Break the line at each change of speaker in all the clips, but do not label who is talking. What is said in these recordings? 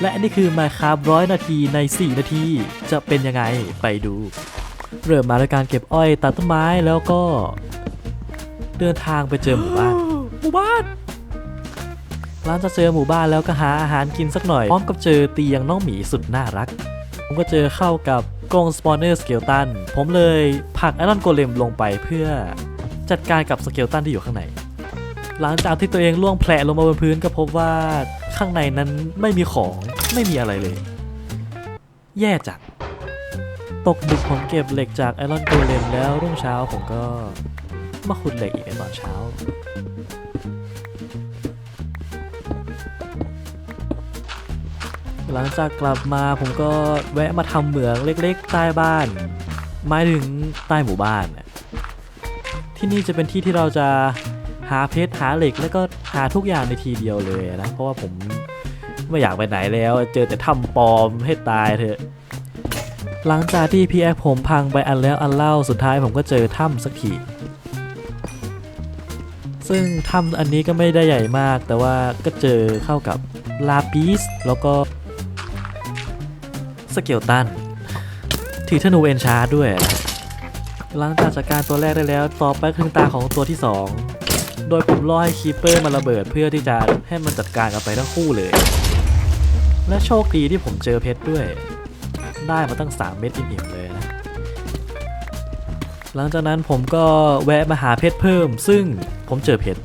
และนี่คือมาคาบร้อยนาทีใน 4 นาที จะเป็นยังไงไปดู เริ่มมาด้วยการเก็บอ้อยตัดต้นไม้แล้วก็ เดินทางไปเจอหมู่บ้านหมู่บ้านหลังจากเจอหมู่บ้านแล้วก็หาอาหารกินสักหน่อย พร้อมกับเจอเตียงน้องหมีสุดน่ารัก ผมก็เจอเข้ากับกรงสปอนเนอร์สเกลตัน ผมเลยผลักไอรอนโกเลมลงไปเพื่อจัดการกับสเกลตันที่อยู่ข้างใน หลังจากที่ตัวเองล่วงแผลลงมาบนพื้นก็พบว่า ข้างในนั้นไม่มีของไม่มีอะไรเลย แย่จัดตกดึกผมเก็บเหล็กจากไอรอนโกเลมแล้วรุ่งเช้าผมก็มาขุดเหล็กอีกในตอนเช้า หลังจากกลับมาผมก็แวะมาทำเหมืองเล็กๆ ใต้บ้านหมายถึงใต้หมู่บ้าน ที่นี่จะเป็นที่ที่เราจะ หาเพชรหาเหล็กแล้วก็หาทุกอย่างในทีเดียวเลยนะเพราะว่าผมไม่อยากไปไหนแล้ว เจอแต่ถ้ำปลอมให้ตายเถอะ หลังจากที่พีแอคผมพังไปอันแล้วอันเล่าสุดท้ายผมก็เจอถ้ำสักทีซึ่งถ้ำอันนี้ก็ไม่ได้ใหญ่มาก แต่ว่าก็เจอเข้ากับลาปิสแล้วก็สเกลตันถือธนูเอนชาร์ดด้วย หลังจากจัดการตัวแรกได้แล้ว ต่อไปคือตาของตัวที่ 2 โดยผมรอให้คีเปอร์มาระเบิดเพื่อที่จะให้มันจัดการกันไปทั้งคู่เลย และโชคดีที่ผมเจอเพชรด้วย ได้มาตั้ง 3 เม็ดอิ่มๆเลยนะ หลังจากนั้นผมก็แวะมาหาเพชรเพิ่ม ซึ่งผมเจอเพชร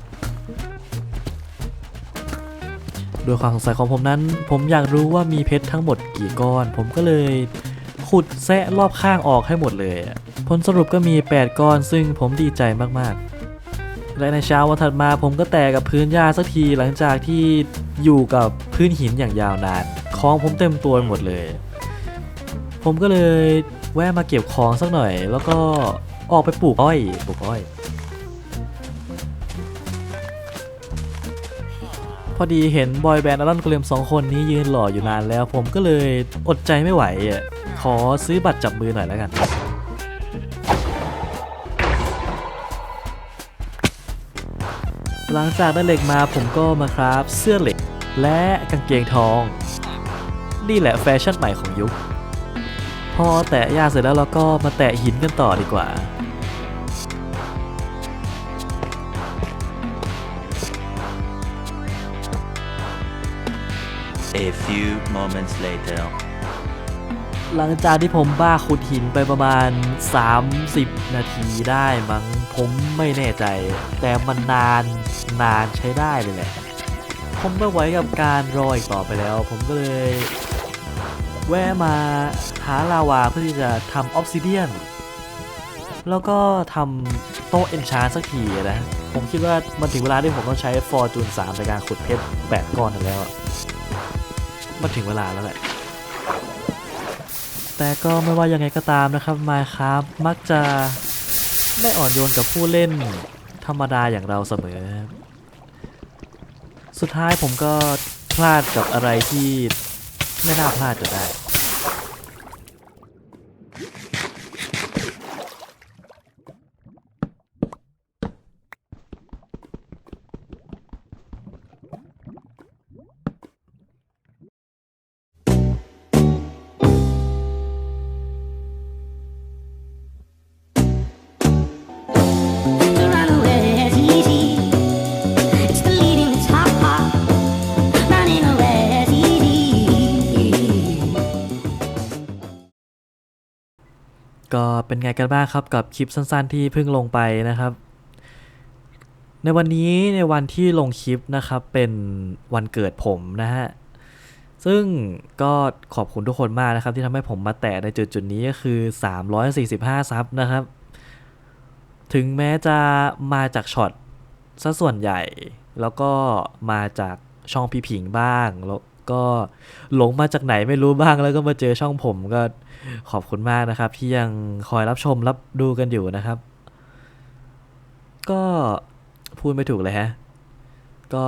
ด้วยความสงสัยของผมนั้น ผมอยากรู้ว่ามีเพชรทั้งหมดกี่ก้อน ผมก็เลยขุดแซะรอบข้างออกให้หมดเลย ผลสรุปก็มี 8 ก้อนซึ่งผมดีใจมากๆ และในเช้าวันถัดมาผมก็แตกกับพื้นหญ้าสักทีหลังจากที่อยู่กับพื้นหินอย่างยาวนานของผมเต็มตัวหมดเลย ผมก็เลยแวะมาเก็บของสักหน่อย แล้วก็ออกไปปลูกอ้อยปลูกอ้อย พอดีเห็นบอยแบนด์อลันโกเลมสองคนนี้ยืนหล่ออยู่นานแล้ว ผมก็เลยอดใจไม่ไหวขอซื้อบัตรจับมือหน่อยแล้วกัน หลังจากได้เหล็กมาผมก็มาคราฟเสื้อเหล็กและกางเกงทอง นี่แหละแฟชั่นใหม่ของยุค พอแตะหญ้าเสร็จแล้วเราก็มาแตะหินกันต่อดีกว่า
A few moments later.
หลังจากที่ผมบ้าขุดหินไปประมาณ 30 นาทีได้มั้งผมไม่แน่ใจ แต่มันนานนานใช้ได้เลยแหละ ผมไม่ไหวกับการรออีกต่อไปแล้ว ผมก็เลย แวะมาหาลาวาเพื่อที่จะทำออฟซิเดียน แล้วก็ทำโต๊ะเอนชานสักทีนะ ผมคิดว่ามันถึงเวลาที่ผมต้องใช้ฟอร์จูน3ในการขุดเพชร8ก้อนแล้วมันถึงเวลาแล้วแหละ แต่ก็ไม่ว่ายังไงก็ตามนะครับมาครับมักจะไม่อ่อนโยนกับผู้เล่นธรรมดาอย่างเราเสมอ สุดท้ายผมก็พลาดกับอะไรที่ไม่น่าพลาดจะได้ ก็เป็นไงกันบ้างครับกับคลิปสั้นๆ ที่เพิ่งลงไปนะครับ ในวันนี้ในวันที่ลงคลิปนะครับเป็นวันเกิดผมนะฮะซึ่งก็ขอบคุณทุกคนมากนะครับ ที่ทำให้ผมมาแตะในจุดจุดๆนี้ก็คือ 345 ซับนะครับ ถึงแม้จะมาจากช็อตซะส่วนใหญ่ แล้วก็มาจากช่องพี่ผิงบ้างแล้ว ก็หลงมาจากไหนไม่รู้บ้างแล้วก็มาเจอช่องผมก็ขอบคุณมากนะครับ ที่ยังคอยรับชมรับดูกันอยู่นะครับ ก็พูดไม่ถูกเลยฮะ ก็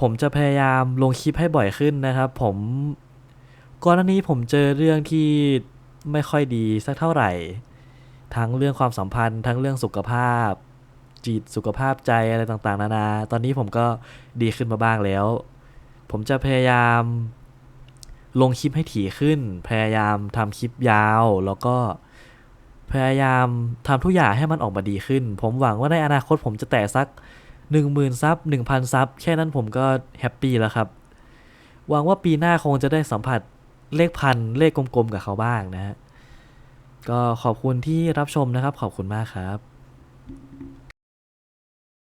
ผมจะพยายามลงคลิปให้บ่อยขึ้นนะครับ ผมก่อนหน้านี้ผมเจอเรื่องที่ไม่ค่อยดีสักเท่าไหร่ ทั้งเรื่องความสัมพันธ์ ทั้งเรื่องสุขภาพ จิตสุขภาพใจอะไรต่างๆ นานา ตอนนี้ผมก็ดีขึ้นมาบ้างแล้ว ผมจะพยายามลงคลิปให้ถี่ขึ้น พยายามทำคลิปยาว แล้วก็พยายามทำทุกอย่างให้มันออกมาดีขึ้น ผมหวังว่าในอนาคตผมจะแตะสัก 10,000ซับ1,000 ซับ แค่นั้นผมก็แฮปปี้แล้วครับ หวังว่าปีหน้าคงจะได้สัมผัสเลขพันเลขกลมๆกับเขาบ้างนะฮะ ก็ขอบคุณที่รับชมนะครับ ขอบคุณมากครับ